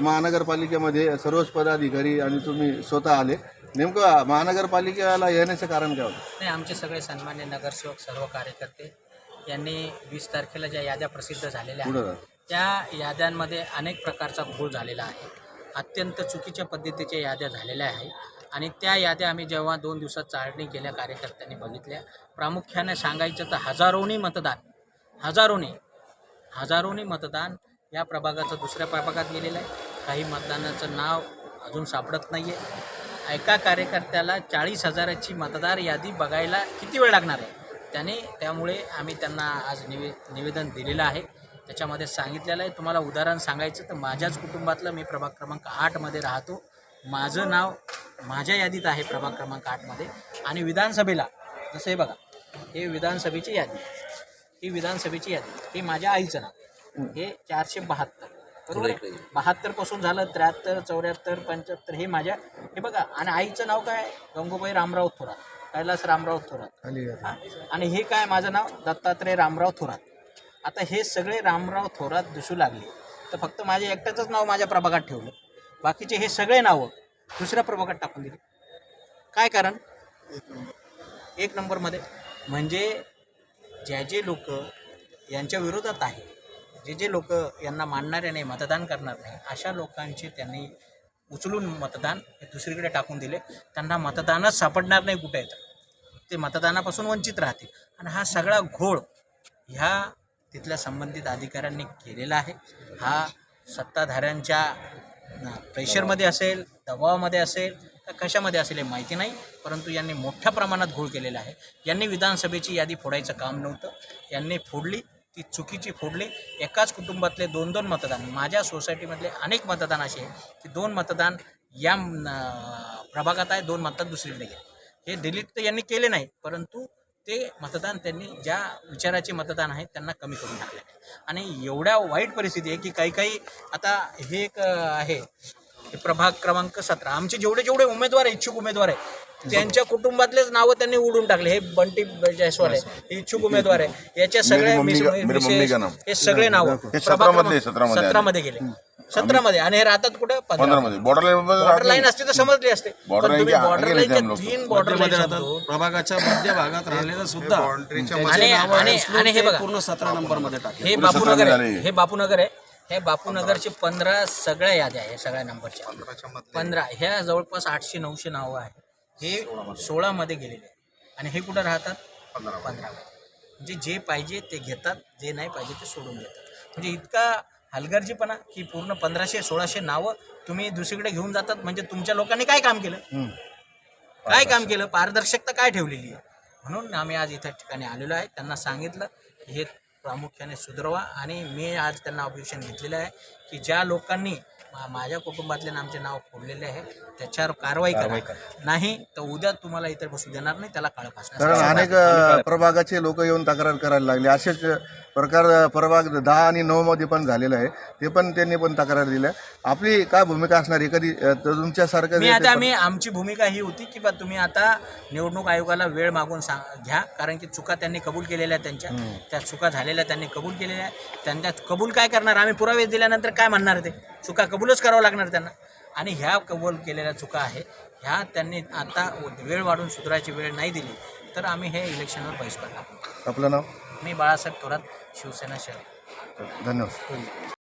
महानगरपालिकेमध्ये सर्वच पदाधिकारी आणि तुम्ही स्वतः आले. नेमकं महानगरपालिकेला येण्याचं कारण काय होतं? नाही आमचे सगळे सन्मान्य नगरसेवक सर्व कार्यकर्ते यांनी वीस तारखेला ज्या याद्या प्रसिद्ध झालेल्या आहेत. त्या याद्यांमध्ये अनेक प्रकारचा घोळ झालेला आहे. अत्यंत चुकीच्या पद्धतीच्या याद्या झालेल्या आहेत आणि त्या याद्या आम्ही जेव्हा दोन दिवसात चाळणी केल्या कार्यकर्त्यांनी बघितल्या. प्रामुख्याने सांगायचं तर हजारोनी मतदान हजारोनी हजारोनी मतदान या प्रभागाचं दुसऱ्या प्रभागात गेलेलं आहे. काही मतदानाचं नाव अजून सापडत नाही आहे एका कार्यकर्त्याला चाळीस हजाराची मतदार यादी बघायला किती वेळ लागणार आहे? त्याने त्यामुळे आम्ही त्यांना आज निवे निवेदन दिलेलं आहे. त्याच्यामध्ये सांगितलेलं आहे. तुम्हाला उदाहरण सांगायचं तर माझ्याच कुटुंबातलं मी प्रभाग क्रमांक आठमध्ये राहतो. माझं नाव माझ्या यादीत आहे प्रभाग क्रमांक आठमध्ये आणि विधानसभेला जसं हे बघा हे विधानसभेची यादी. ही विधानसभेची यादी. हे माझ्या आईचं नाव. हे चारशे बहात्तर. बरोबर? बहात्तरपासून झालं त्र्याहत्तर चौऱ्याहत्तर पंच्याहत्तर हे माझ्या हे बघा आणि आईचं नाव काय? गंगूबाई रामराव थोरात. कैलास रामराव थोरात. हा? आणि हे काय माझं नाव? दत्तात्रय रामराव थोरात. आता हे सगळे रामराव थोरात दिसू लागले. तर फक्त माझ्या एकट्याचंच नाव माझ्या प्रभागात ठेवलं. बाकीचे हे सगळे नावं दुसऱ्या प्रभागात टाकून दिली. काय कारण? एक नंबरमध्ये. म्हणजे ज्या जे लोक यांच्या विरोधात आहे जे जे लोक यांना मानणारे नाही मतदान करणार नाही अशा लोकांचे त्यांनी उचलून मतदान हे दुसरीकडे टाकून दिले. त्यांना मतदानच सापडणार नाही कुठे येतं ते मतदानापासून वंचित राहतील. आणि हा सगळा घोळ ह्या तिथल्या संबंधित अधिकाऱ्यांनी केलेला आहे. हा सत्ताधाऱ्यांच्या प्रेशरमध्ये असेल दबावामध्ये असेल का कशामध्ये असेल हे माहिती नाही परंतु यांनी मोठ्या प्रमाणात घोळ केलेला आहे. यांनी विधानसभेची यादी फोडायचं काम नव्हतं. यांनी फोडली. ती चुकीची फोडली. एकाच कुटुंबातले दोन दोन मतदान माझ्या सोसायटीमधले अनेक मतदान असे की दोन मतदान या प्रभागात आहे दोन मतदान दुसरीकडे गेले. हे डिलीट तर यांनी केले नाही परंतु ते मतदान त्यांनी ज्या विचाराचे मतदान आहे त्यांना कमी करून टाकले. आणि एवढ्या वाईट परिस्थिती आहे की काही काही आता हे एक आहे. हे प्रभाग क्रमांक सतरा. आमचे जेवढे जेवढे उमेदवार इच्छुक उमेदवार आहे त्यांच्या कुटुंबातलेच नावं त्यांनी उडून टाकले. हे बंटी जयस्वाल आहे हे इच्छुक उमेदवार आहे. याच्या सगळ्या मम्मी मिस- का- मेरे मिसेस- मम्मी का नाम. हे सगळे नाव हे सतरामध्ये- सतरामध्ये आले. सतरामध्ये गेले. सतरामध्ये. आणि हे राहतात कुठे? पंधरा मध्ये बॉर्डर लाईन बॉर्डर लाईन असते तर समजली असते. Border पण line तुम्ही के आगे बॉर्डर लाईनच्या. तीन बॉर्डरमध्ये लाईन राहतात. प्रभागाच्या मध्य भागात राहिलेलं सुद्धा आणि- हे बघा. पूर्ण सतरा नंबरमध्ये टाकले. हे बापूनगर आहे. हे बापूनगर आहे. हे बापूनगरचे पंधरा. सगळ्या याद्या आहे सगळ्या नंबरच्या. पंधरा. ह्या जवळपास आठशे नऊशे नावं आहेत. हे सोळामध्ये गेलेले आहे आणि हे कुठं राहतात? पंधरा म्हणजे जे पाहिजे ते घेतात जे नाही पाहिजे ते सोडून देतात. म्हणजे इतका हलगर्जीपणा की पूर्ण पंधराशे सोळाशे नावं तुम्ही दुसरीकडे घेऊन जातात म्हणजे तुमच्या लोकांनी काय काम केलं. काय काम केलं? पारदर्शकता काय ठेवलेली आहे? म्हणून आम्ही आज इथं ठिकाणी आलेलो आहे. त्यांना सांगितलं की हे प्रामुख्याने सुधारवा. आणि मी आज त्यांना ऑब्जेक्शन घेतलेलं आहे की ज्या लोकांनी मा- माझ्या कुटुंबातले आमचे नाव फोडलेले आहे. त्याच्यावर कारवाई करा. नाही तर उद्या तुम्हाला इतर बसू देणार नाही त्याला काळं कारण फासणार अनेक अ, प्रभागाचे लोक येऊन तक्रार करायला लागले. असेच प्रकार अ, प्रभाग दहा आणि नऊ मध्ये पण झालेलं आहे. ते पण त्यांनी पण तक्रार दिल्या. आपली काय भूमिका असणार? आहे कधी अ, तुमच्यासारखं मी जे आता मी आमची भूमिका ही होती की बा तुम्ही आता निवडणूक आयोगाला वेळ मागून सांग घ्या. कारण की चुका त्यांनी कबूल केलेल्या आहेत त्यांच्या. त्या चुका झालेल्या त्यांनी कबूल केलेल्या आहेत. त्यांच्या कबूल काय करणार? आम्ही पुरावे दिल्यानंतर काय म्हणणार ते? चुका कबूलच करावं लागणार त्यांना. आणि ह्या कबूल केलेल्या चुका आहे ह्या त्यांनी आता वेळ वाढून सुधारायची वेळ नाही दिली तर आम्ही हे इलेक्शनवर बहिष्कार टाकू. आपलं नाव? मी बाळासाहेब थोरात शिवसेना शहर. धन्यवाद.